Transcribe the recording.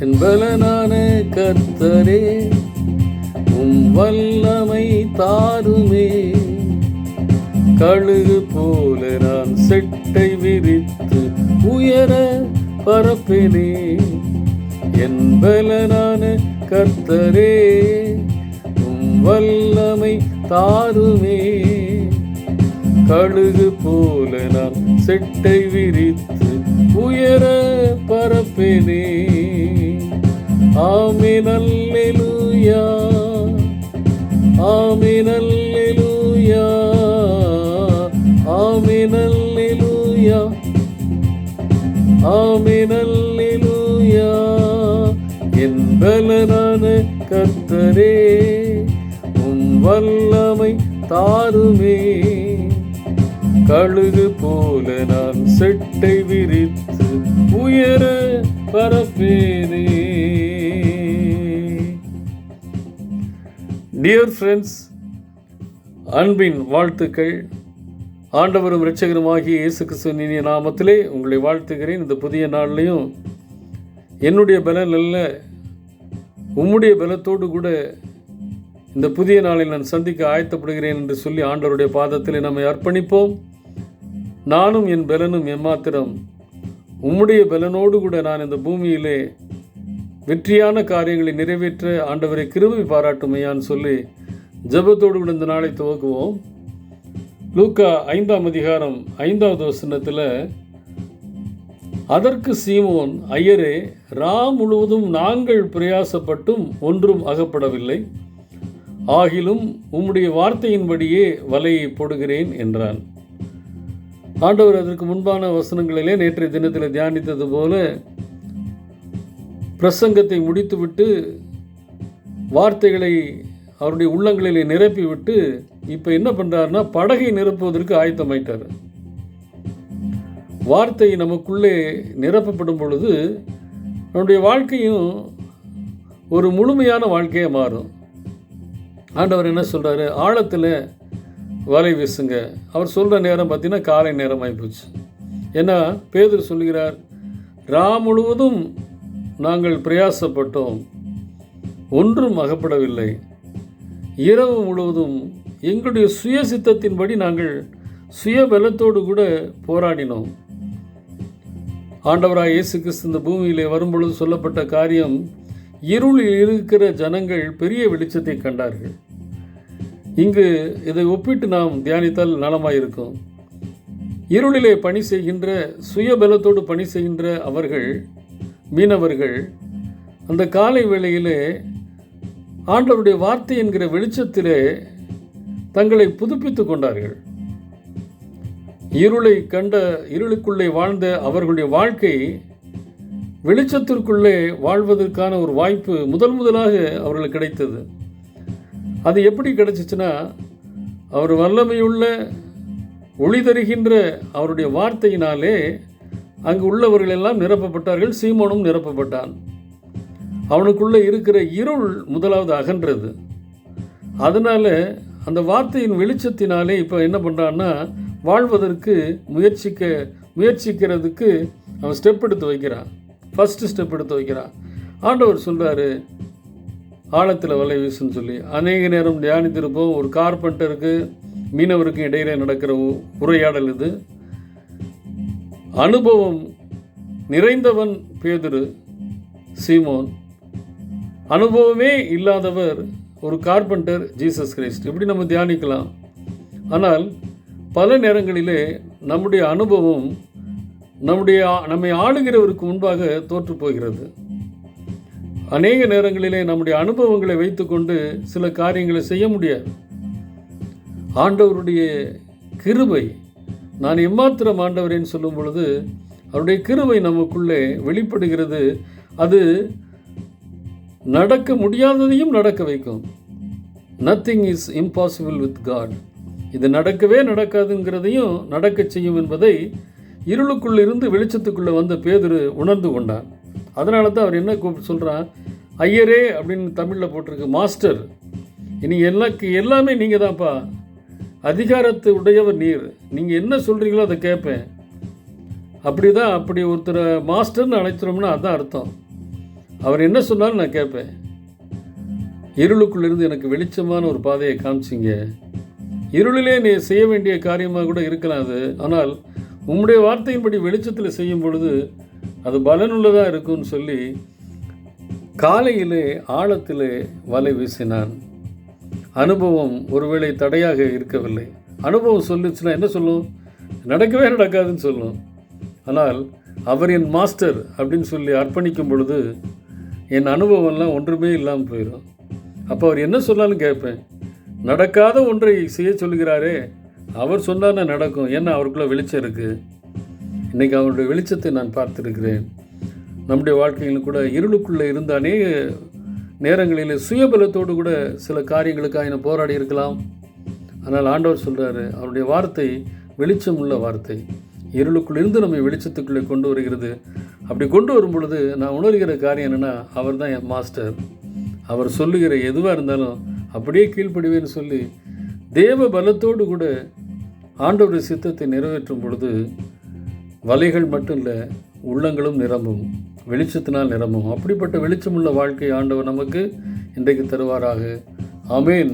என்பலனான கர்த்தரே உம் வல்லமை தாருமே. கழுகு போல நான் செட்டை விரித்து உயர பரப்பினே என்பலனான கர்த்தரே உம் வல்லமை தாருமே. கழுகு போல நான் செட்டை விரித்து உயர பரப்பினே. ஆமென் நல்லெலுயா ஆமென் நல்லெலுயா ஆமென் நல்லெலுயா ஆமென் நல்ல பலனான கர்த்தரே உம் வல்லமை தாருமே. கழுகு போல நான் செட்டை விரித்து உயர பரப்பேனே. டியர் ஃப்ரெண்ட்ஸ் அன்பின் வாழ்த்துக்கள். ஆண்டவரும் இரட்சகருமாகிய இயேசு கிறிஸ்துவின் நாமத்திலே உங்களை வாழ்த்துகிறேன். இந்த புதிய நாள்லையும் என்னுடைய பலன் அல்ல உம்முடைய பலத்தோடு கூட இந்த புதிய நாளில் நான் சந்திக்க ஆயத்தப்படுகிறேன் என்று சொல்லி ஆண்டவருடைய பாதத்தில் நம்மை அர்ப்பணிப்போம். நானும் என் பலனும் எம்மாத்திரம் உம்முடைய பலனோடு கூட நான் இந்த பூமியிலே வெற்றியான காரியங்களை நிறைவேற்ற ஆண்டவரை கிருபை பாராட்டுமையான்னு சொல்லி ஜெபத்தோடு கூட இந்த நாளை துவக்குவோம். லூக்கா ஐந்தாம் அதிகாரம் ஐந்தாவது வசனத்தில் அதற்கு சீமோன் ஐயரே ரா முழுவதும் நாங்கள் பிரயாசப்பட்டும் ஒன்றும் அகப்படவில்லை. ஆகிலும் உம்முடைய வார்த்தையின்படியே வலையை போடுகிறேன் என்றான். ஆண்டவர் அதற்கு முன்பான வசனங்களிலே நேற்றைய தினத்தில் தியானித்தது போல பிரசங்கத்தை முடித்துவிட்டு வார்த்தைகளை அவருடைய உள்ளங்களிலே நிரப்பிவிட்டு இப்போ என்ன பண்ணுறாருன்னா படகை நிரப்புவதற்கு ஆயத்தமாயிட்டார். வார்த்தை நமக்குள்ளே நிரப்பப்படும் பொழுது நம்முடைய வாழ்க்கையும் ஒரு முழுமையான வாழ்க்கையாக மாறும். ஆண்டவர் என்ன சொல்கிறாரு ஆழத்தில் வலை வீசுங்க. அவர் சொல்கிற நேரம் பார்த்தீங்கன்னா காலை நேரம் ஆகிப்போச்சு ஏன்னா பேதர் சொல்கிறார் ரா முழுவதும் நாங்கள் பிரயாசப்பட்டோம் ஒன்றும் அகப்படவில்லை. இரவு முழுவதும் எங்களுடைய சுய சித்தத்தின்படி நாங்கள் சுய பலத்தோடு கூட போராடினோம். ஆண்டவராக இயேசு கிறிஸ்து இந்த பூமியிலே வரும்பொழுது சொல்லப்பட்ட காரியம் இருளில் இருக்கிற ஜனங்கள் பெரிய வெளிச்சத்தை கண்டார்கள். இங்கு இதை ஒப்பிட்டு நாம் தியானித்தால் நலமாயிருக்கும். இருளிலே பணி செய்கின்ற சுயபலத்தோடு பணி செய்கின்ற அவர்கள் மீனவர்கள் அந்த காலை வேளையிலே ஆண்டவருடைய வார்த்தை என்கிற வெளிச்சத்திலே தங்களை புதுப்பித்து கொண்டார்கள். இருளை கண்ட இருளுக்குள்ளே வாழ்ந்த அவர்களுடைய வாழ்க்கை வெளிச்சத்திற்குள்ளே வாழ்வதற்கான ஒரு வாய்ப்பு முதல் முதலாக அவர்களுக்கு கிடைத்தது. அது எப்படி கிடைச்சிச்சுன்னா அவர் வல்லமையுள்ள ஒளி தருகின்ற அவருடைய வார்த்தையினாலே அங்கு உள்ளவர்கள் எல்லாம் நிரப்பப்பட்டார்கள் சீமோனும் நிரப்பப்பட்டான். அவனுக்குள்ளே இருக்கிற இருள் முதலாவது அகன்றது. அதனால் அந்த வார்த்தையின் வெளிச்சத்தினாலே இப்போ என்ன பண்ணுறான்னா வாழ்வதற்கு முயற்சிக்க முயற்சிக்கிறதுக்கு அவன் ஸ்டெப் எடுத்து வைக்கிறான். ஃபஸ்ட்டு ஸ்டெப் எடுத்து வைக்கிறான். ஆண்டவர் சொல்கிறாரு ஆழத்தில் வலை வீசுன்னு சொல்லி அநேக நேரம் தியானித்திருப்போம். ஒரு கார்பெண்டருக்கு மீனவருக்கும் இடையில நடக்கிற உ- உரையாடல் இது. அனுபவம் நிறைந்தவன் பேதுரு சீமோன். அனுபவமே இல்லாதவர் ஒரு கார்பெண்டர் ஜீசஸ் கிரைஸ்ட் இப்படி நம்ம தியானிக்கலாம். ஆனால் பல நேரங்களிலே நம்முடைய அனுபவம் நம்முடைய நம்மை ஆளுகிறவருக்கு முன்பாக தோற்று போகிறது. அநேக நேரங்களிலே நம்முடைய அனுபவங்களை வைத்துக்கொண்டு சில காரியங்களை செய்ய முடியாது. ஆண்டவருடைய கிருபை நான் எம்மாத்திரம் ஆண்டவரேன்னு சொல்லும் பொழுது அவருடைய கிருபை நமக்குள்ளே வெளிப்படுகிறது. அது நடக்க முடியாததையும் நடக்க வைக்கும். Nothing is impossible with God இது நடக்கவே நடக்காதுங்கிறதையும் நடக்கச் செய்யும் என்பதை இருளுக்குள்ள இருந்து வெளிச்சத்துக்குள்ளே வந்த பேதுரு உணர்ந்து கொண்டான் அதனால தான் அவர் என்ன கூப்பிட்டு சொல்கிறான் ஐயரே அப்படின்னு தமிழில் போட்டிருக்கு மாஸ்டர் இனி எல்லாக்கு எல்லாமே நீங்கள் தான்ப்பா அதிகாரத்து உடையவர் நீர். நீங்கள் என்ன சொல்கிறீங்களோ அதை கேட்பேன் அப்படி தான் அப்படி ஒருத்தரை மாஸ்டர்னு அழைச்சிரோம்னா அதுதான் அர்த்தம். அவர் என்ன சொன்னாலும் நான் கேட்பேன் இருளுக்குள்ளிருந்து எனக்கு வெளிச்சமான ஒரு பாதையை காமிச்சிங்க. இருளிலே நீ செய்ய வேண்டிய காரியமாக கூட இருக்கலாம் அது. ஆனால் உம்முடைய வார்த்தையின்படி வெளிச்சத்தில் செய்யும் பொழுது அது பலனுள்ளதாக இருக்கும்னு சொல்லி காலையிலே ஆழத்திலே வலை வீசினான். அனுபவம் ஒருவேளை தடையாக இருக்கவில்லை. அனுபவம் சொல்லுச்சுன்னா என்ன சொல்லும்? நடக்கவே நடக்காதுன்னு சொல்லும். ஆனால் அவர் என் மாஸ்டர் அப்படின்னு சொல்லி அர்ப்பணிக்கும் பொழுது என் அனுபவம்லாம் ஒன்றுமே இல்லாமல் போயிடும் அப்போ அவர் என்ன சொன்னாலும் கேட்பேன். நடக்காத ஒன்றை செய்ய சொல்கிறாரே. அவர் சொன்னால் நடக்கும். ஏன்னா அவருக்குள்ளே வெளிச்சம் இருக்குது இன்றைக்கி அவருடைய வெளிச்சத்தை நான் பார்த்துருக்கிறேன். நம்முடைய வாழ்க்கையில் கூட இருளுக்குள்ளே இருந்த அநேக நேரங்களில் சுயபலத்தோடு கூட சில காரியங்களுக்காக நான் போராடி இருக்கலாம். ஆனால் ஆண்டவர் சொல்கிறாரு அவருடைய வார்த்தை வெளிச்சம் உள்ள வார்த்தை. இருளுக்குள்ளிருந்து நம்மை வெளிச்சத்துக்குள்ளே கொண்டு வருகிறது. அப்படி கொண்டு வரும் பொழுது நான் உணர்கிற காரியம் என்னென்னா அவர் தான் என் மாஸ்டர். அவர் சொல்லுகிற எதுவாக இருந்தாலும் அப்படியே கீழ்ப்படிவேன்னு சொல்லி தேவ பலத்தோடு கூட ஆண்டவருடைய சித்தத்தை நிறைவேற்றும் பொழுது வலைகள் மட்டும் இல்லை உள்ளங்களும் நிரம்பும் வெளிச்சத்தினால் நிரம்பும். அப்படிப்பட்ட வெளிச்சமுள்ள வாழ்க்கை ஆண்டவர் நமக்கு இன்றைக்கு தருவாராக. அமேன்